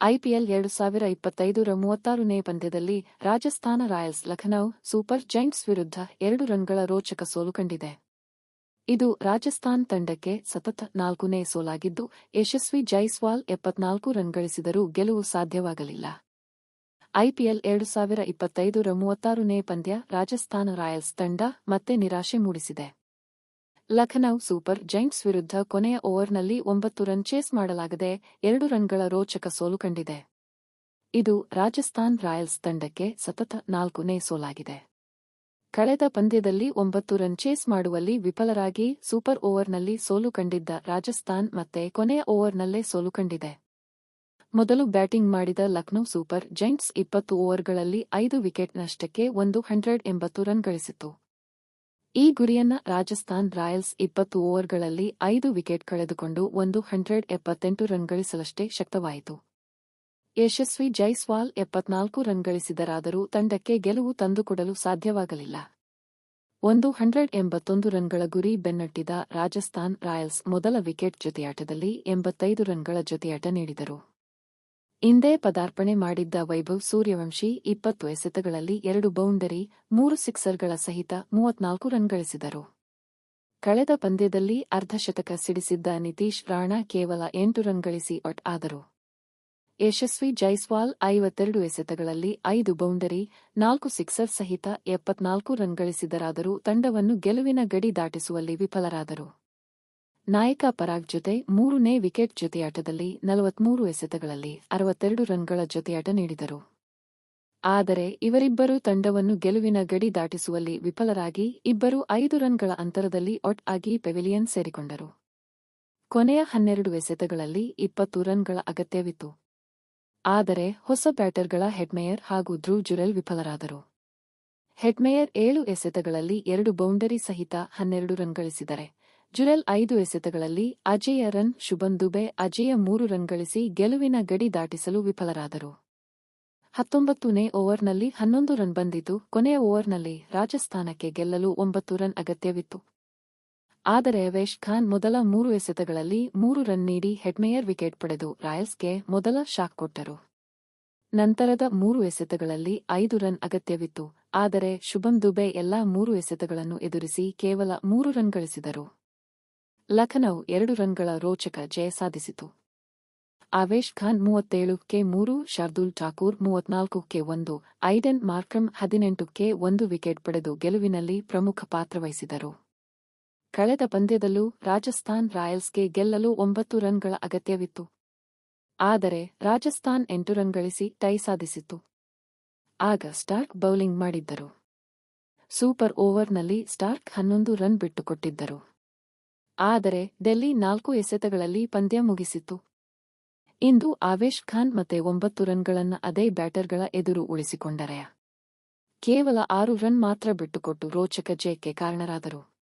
IPL ಎರಡು ಸಾವಿರ ಇಪ್ಪತ್ತೈದರ ಮೂವತ್ತಾರನೇ ಪಂದ್ಯದಲ್ಲಿ Rajasthan Royals Lucknow Super Giants ವಿರುದ್ಧ ಎರಡು ರನ್ಗಳ ರೋಚಕ ಸೋಲು ಕಂಡಿದೆ. ಇದು ರಾಜಸ್ಥಾನ್ ತಂಡಕ್ಕೆ ಸತತ ನಾಲ್ಕನೇ ಸೋಲಾಗಿದ್ದು, ಯಶಸ್ವಿ ಜೈಸ್ವಾಲ್ ಎಪ್ಪತ್ನಾಲ್ಕು ರನ್ ಗಳಿಸಿದರೂ ಗೆಲುವು ಸಾಧ್ಯವಾಗಲಿಲ್ಲ. ಐಪಿಎಲ್ ಎರಡು ಸಾವಿರ ಇಪ್ಪತ್ತೈದರ ಮೂವತ್ತಾರನೇ ಪಂದ್ಯ ರಾಜಸ್ಥಾನ ರಾಯಲ್ಸ್ ತಂಡ ಮತ್ತೆ ನಿರಾಶೆ ಮೂಡಿಸಿದೆ. ಲಖನೌ ಸೂಪರ್ ಜೈಂಟ್ಸ್ ವಿರುದ್ಧ ಕೊನೆಯ ಓವರ್ನಲ್ಲಿ ಒಂಬತ್ತು ರನ್ ಚೇಸ್ ಮಾಡಲಾಗದೆ ಎರಡು ರನ್ಗಳ ರೋಚಕ ಸೋಲು ಕಂಡಿದೆ. ಇದು ರಾಜಸ್ಥಾನ್ ರಾಯಲ್ಸ್ ತಂಡಕ್ಕೆ ಸತತ ನಾಲ್ಕನೇ ಸೋಲಾಗಿದೆ. ಕಳೆದ ಪಂದ್ಯದಲ್ಲಿ ಒಂಬತ್ತು ರನ್ ಚೇಸ್ ಮಾಡುವಲ್ಲಿ ವಿಫಲರಾಗಿ ಸೂಪರ್ ಓವರ್ನಲ್ಲಿ ಸೋಲು ಕಂಡಿದ್ದ ರಾಜಸ್ಥಾನ್ ಮತ್ತೆ ಕೊನೆಯ ಓವರ್ನಲ್ಲೇ ಸೋಲು ಕಂಡಿದೆ. ಮೊದಲು ಬ್ಯಾಟಿಂಗ್ ಮಾಡಿದ ಲಕ್ನೋ ಸೂಪರ್ ಜೈಂಟ್ಸ್ ಇಪ್ಪತ್ತು ಓವರ್ಗಳಲ್ಲಿ ಐದು ವಿಕೆಟ್ ನಷ್ಟಕ್ಕೆ ಒಂದು ಹಂಡ್ರೆಡ್ ಎಂಬತ್ತು ರನ್ ಗಳಿಸಿತು ಈ ಗುರಿಯನ್ನ ರಾಜಸ್ಥಾನ್ ರಾಯಲ್ಸ್ ಇಪ್ಪತ್ತು ಓವರ್ಗಳಲ್ಲಿ ಐದು ವಿಕೆಟ್ ಕಳೆದುಕೊಂಡು ಒಂದು ಹಂಡ್ರೆಡ್ ಎಪ್ಪತ್ತೆಂಟು ರನ್ ಗಳಿಸಲಷ್ಟೇ ಶಕ್ತವಾಯಿತು. ಯಶಸ್ವಿ ಜೈಸ್ವಾಲ್ ಎಪ್ಪತ್ನಾಲ್ಕು ರನ್ ಗಳಿಸಿದರಾದರೂ ತಂಡಕ್ಕೆ ಗೆಲುವು ತಂದುಕೊಡಲು ಸಾಧ್ಯವಾಗಲಿಲ್ಲ. ಒಂದು ಹಂಡ್ರೆಡ್ ಎಂಬತ್ತೊಂದು ರನ್ಗಳ ಗುರಿ ಬೆನ್ನಟ್ಟಿದ ರಾಜಸ್ಥಾನ್ ರಾಯಲ್ಸ್ ಮೊದಲ ವಿಕೆಟ್ ಜೊತೆಯಾಟದಲ್ಲಿ ಎಂಬತ್ತೈದು ರನ್ಗಳ ಜೊತೆಯಾಟ ನೀಡಿದರು. ಇಂದೇ ಪದಾರ್ಪಣೆ ಮಾಡಿದ್ದ ವೈಭವ್ ಸೂರ್ಯವಂಶಿ ಇಪ್ಪತ್ತು ಎಸೆತಗಳಲ್ಲಿ ಎರಡು ಬೌಂಡರಿ, ಮೂರು ಸಿಕ್ಸರ್ಗಳ ಸಹಿತ ಮೂವತ್ನಾಲ್ಕು ರನ್ ಗಳಿಸಿದರು. ಕಳೆದ ಪಂದ್ಯದಲ್ಲಿ ಅರ್ಧಶತಕ ಸಿಡಿಸಿದ್ದ ನಿತೀಶ್ ರಾಣಾ ಕೇವಲ ಎಂಟು ರನ್ ಗಳಿಸಿ ಔಟ್ ಆದರು. ಯಶಸ್ವಿ ಜೈಸ್ವಾಲ್ ಐವತ್ತೆರಡು ಎಸೆತಗಳಲ್ಲಿ ಐದು ಬೌಂಡರಿ, ನಾಲ್ಕು ಸಿಕ್ಸರ್ ಸಹಿತ ಎಪ್ಪತ್ನಾಲ್ಕು ರನ್ ಗಳಿಸಿದರಾದರೂ ತಂಡವನ್ನು ಗೆಲುವಿನ ಗಡಿ ದಾಟಿಸುವಲ್ಲಿ ವಿಫಲರಾದರು. ನಾಯಕ ಪರಾಗ್ ಜೊತೆ ಮೂರನೇ ವಿಕೆಟ್ ಜೊತೆಯಾಟದಲ್ಲಿ ನಲವತ್ಮೂರು ಎಸೆತಗಳಲ್ಲಿ ಅರವತ್ತೆರಡು ರನ್ಗಳ ಜೊತೆಯಾಟ ನೀಡಿದರು. ಆದರೆ ಇವರಿಬ್ಬರು ತಂಡವನ್ನು ಗೆಲುವಿನ ಗಡಿ ದಾಟಿಸುವಲ್ಲಿ ವಿಫಲರಾಗಿ ಇಬ್ಬರು ಐದು ರನ್ಗಳ ಅಂತರದಲ್ಲಿ ಔಟ್ ಆಗಿ ಪೆವಿಲಿಯನ್ ಸೇರಿಕೊಂಡರು. ಕೊನೆಯ ಹನ್ನೆರಡು ಎಸೆತಗಳಲ್ಲಿ ಇಪ್ಪತ್ತು ರನ್ಗಳ ಅಗತ್ಯವಿತ್ತು. ಆದರೆ ಹೊಸ ಬ್ಯಾಟರ್ಗಳ ಹೆಡ್ಮೇಯರ್ ಹಾಗೂ ಧ್ರುವ್ ಜುರೆಲ್ ವಿಫಲರಾದರು. ಹೆಡ್ಮೇಯರ್ ಏಳು ಎಸೆತಗಳಲ್ಲಿ ಎರಡು ಬೌಂಡರಿ ಸಹಿತ ಹನ್ನೆರಡು ರನ್ ಗಳಿಸಿದರೆ ಜುರೆಲ್ ಐದು ಎಸೆತಗಳಲ್ಲಿ ಅಜೇಯ ರನ್ ಶುಭನ್ ದುಬೆ ಅಜೇಯ ಮೂರು ರನ್ ಗಳಿಸಿ ಗೆಲುವಿನ ಗಡಿ ದಾಟಿಸಲು ವಿಫಲರಾದರು. ಹತ್ತೊಂಬತ್ತನೇ ಓವರ್ನಲ್ಲಿ ಹನ್ನೊಂದು ರನ್ ಬಂದಿದ್ದು, ಕೊನೆಯ ಓವರ್ನಲ್ಲಿ ರಾಜಸ್ಥಾನಕ್ಕೆ ಗೆಲ್ಲಲು ಒಂಬತ್ತು ರನ್ ಅಗತ್ಯವಿತ್ತು. ಆದರೆ ವೇಶ್ ಖಾನ್ ಮೊದಲ ಮೂರು ಎಸೆತಗಳಲ್ಲಿ ಮೂರು ರನ್ ನೀಡಿ ಹೆಡ್ಮೇಯರ್ ವಿಕೆಟ್ ಪಡೆದು ರಾಯಲ್ಸ್ಗೆ ಮೊದಲ ಶಾಕ್ ಕೊಟ್ಟರು. ನಂತರದ ಮೂರು ಎಸೆತಗಳಲ್ಲಿ ಐದು ರನ್ ಅಗತ್ಯವಿತ್ತು, ಆದರೆ ಶುಭಂ ದುಬೆ ಎಲ್ಲಾ ಮೂರು ಎಸೆತಗಳನ್ನು ಎದುರಿಸಿ ಕೇವಲ ಮೂರು ರನ್ ಗಳಿಸಿದರು. ಲಖನೌ ಎರಡು ರನ್ಗಳ ರೋಚಕ ಜಯ ಸಾಧಿಸಿತು. ಆವೇಶ್ ಖಾನ್ ಮೂವತ್ತೇಳು ಕೆ ಮೂರು, ಶಾರ್ದೂಲ್ ಠಾಕೂರ್ ಮೂವತ್ನಾಲ್ಕು ಕೆ ಒಂದು, ಐಡೆನ್ ಮಾರ್ಕ್ರಮ್ ಹದಿನೆಂಟು ಕೆ ಒಂದು ವಿಕೆಟ್ ಪಡೆದು ಗೆಲುವಿನಲ್ಲಿ ಪ್ರಮುಖ ಪಾತ್ರವಹಿಸಿದರು ಕಳೆದ ಪಂದ್ಯದಲ್ಲೂ ರಾಜಸ್ಥಾನ್ ರಾಯಲ್ಸ್ಗೆ ಗೆಲ್ಲಲು ಒಂಬತ್ತು ರನ್ಗಳ ಅಗತ್ಯವಿತ್ತು. ಆದರೆ ರಾಜಸ್ಥಾನ್ ಎಂಟು ರನ್ ಗಳಿಸಿ ಟೈ ಸಾಧಿಸಿತು ಆಗ ಸ್ಟಾರ್ಕ್ ಬೌಲಿಂಗ್ ಮಾಡಿದ್ದರು. ಸೂಪರ್ ಓವರ್ನಲ್ಲಿ ಸ್ಟಾರ್ಕ್ ಹನ್ನೊಂದು ರನ್ ಬಿಟ್ಟುಕೊಟ್ಟಿದ್ದರು. ಆದರೆ ಡೆಲ್ಲಿ ನಾಲ್ಕು ಎಸೆತಗಳಲ್ಲಿ ಪಂದ್ಯ ಮುಗಿಸಿತು. ಇಂದು ಆವೇಶ್ ಖಾನ್ ಮತ್ತೆ ಒಂಬತ್ತು ರನ್ಗಳನ್ನ ಅದೇ ಬ್ಯಾಟರ್ಗಳ ಎದುರು ಉಳಿಸಿಕೊಂಡರೆ. ಕೇವಲ ಆರು ರನ್ ಮಾತ್ರ ಬಿಟ್ಟುಕೊಟ್ಟು ರೋಚಕ ಜಯಕ್ಕೆ ಕಾರಣರಾದರು.